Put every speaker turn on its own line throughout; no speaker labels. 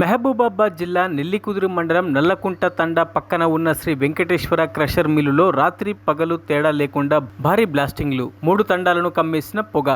మహబూబాబాద్ జిల్లా నెల్లికుదురు మండలం నల్లకుంట తండ పక్కన ఉన్న శ్రీ వెంకటేశ్వర క్రషర్ మిల్లులో రాత్రి పగలు తేడా లేకుండా భారీ బ్లాస్టింగ్లు మూడు తండాలను కమ్మేసిన పొగ.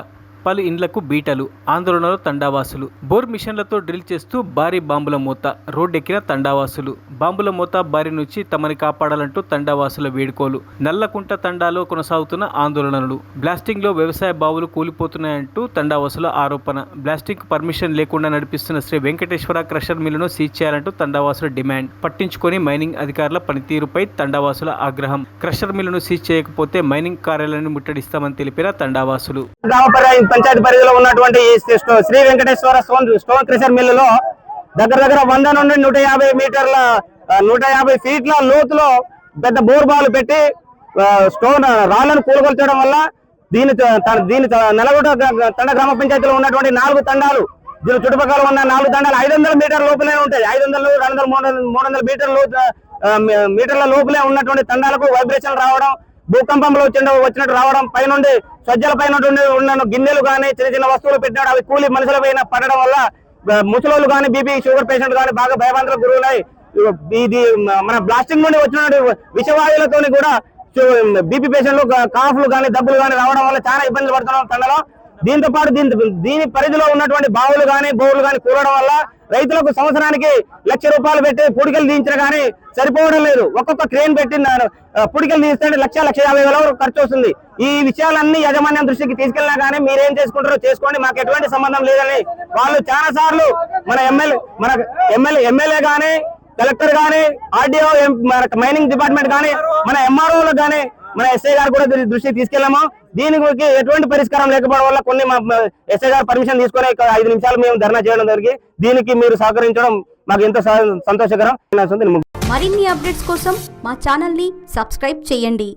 పలు ఇండ్లకు బీటలు ఆందోళనలో తండావాసులు. బోర్ మిషన్లతో డ్రిల్ చేస్తూ భారీ బాంబుల మూత రోడ్డెక్కిన తండావాసులు. బాంబుల మూత బారి నుంచి తమని కాపాడాలంటూ తండావాసుల వేడుకోలు. నల్లకుంట తండాలో కొనసాగుతున్న ఆందోళనలు. బ్లాస్టింగ్లో వ్యవసాయ బావులు కూలిపోతున్నాయంటూ తండావాసుల ఆరోపణ. బ్లాస్టింగ్ పర్మిషన్ లేకుండా నడిపిస్తున్న శ్రీ వెంకటేశ్వర క్రషర్ మిల్లును సీజ్ చేయాలంటూ తండావాసుల డిమాండ్. పట్టించుకొని మైనింగ్ అధికారుల పనితీరుపై తండావాసుల ఆగ్రహం. క్రషర్ మిల్లును సీజ్ చేయకపోతే మైనింగ్ కార్యాలయాన్ని ముట్టడిస్తామని తెలిపిన తండావాసులు.
పంచాయతీ పరిధిలో ఉన్నటువంటి Sri Venkateswara stone stone crusher మిల్లులో దగ్గర దగ్గర వంద నుండి నూట యాభై మీటర్ల నూట యాభై ఫీట్ల లోతులో పెద్ద బోర్ పెట్టి స్టోన్ రాళ్ళను కూలగొల్చడం వల్ల దీని దీని త- తండ గ్రామ పంచాయతీలో ఉన్నటువంటి నాలుగు తండాలు దీని చుట్టుపక్కల ఉన్న నాలుగు తండాలు ఐదు వందల మీటర్ లోపలే ఉంటాయి. ఐదు వందలు రెండు వందల మూడు వందల మూడు వందల మీటర్ లోతు మీటర్ల లోపలే ఉన్నటువంటి తండాలకు వైబ్రేషన్ రావడం భూకంపంలో వచ్చిన వచ్చినట్టు రావడం పైనుండి సజ్జల పైన ఉన్న గిన్నెలు కానీ చిన్న చిన్న వస్తువులు పెట్టినాడు. అవి కూలి మనుషుల పైన పడడం వల్ల ముసలోళ్ళు కానీ బీపీ షుగర్ పేషెంట్ కానీ బాగా భయభ్రాంతులకు గురువులై ఇది మన బ్లాస్టింగ్ నుండి వచ్చిన విషవాయువులతోని కూడా బీపీ పేషెంట్లు కాఫ్లు కానీ దబ్బులు కానీ రావడం వల్ల చాలా ఇబ్బందులు పడుతున్నాం తండలో. దీంతో పాటు దీని దీని పరిధిలో ఉన్నటువంటి బావులు కానీ బోర్లు కానీ కూలడం వల్ల రైతులకు సంవత్సరానికి లక్ష రూపాయలు పెట్టి పుడికలు దించిన కానీ సరిపోవడం లేదు. ఒక్కొక్క క్రేన్ పెట్టి పుడికలు తీస్తే లక్ష లక్ష యాభై వేల వరకు ఖర్చు వస్తుంది. ఈ విషయాలన్నీ యాజమాన్యం దృష్టికి తీసుకెళ్ళినా కానీ మీరేం చేసుకుంటారో చేసుకోండి. మాకు ఎటువంటి సంబంధం లేదని వాళ్ళు చాలా సార్లు మన ఎమ్మెల్యే మన ఎమ్మెల్యే ఎమ్మెల్యే కానీ కలెక్టర్ కానీ ఆర్డీఓ మన మైనింగ్ డిపార్ట్మెంట్ కానీ మన ఎంఆర్ఓలకు కానీ మన ఎస్ఐ గారు కూడా దీని దృష్టికి దీని దీనికి ఎటువంటి పరిష్కారం లేకపోవడం వల్ల కొన్ని ఎస్ఐ గారు పర్మిషన్ తీసుకొని ఐదు నిమిషాలు మేము ధర్నా చేయడం జరిగి దీనికి మీరు సహకరించడం మాకు ఎంతో సంతోషకరం.
మరిన్ని అప్డేట్స్ కోసం మా ఛానల్ని సబ్స్క్రైబ్ చేయండి.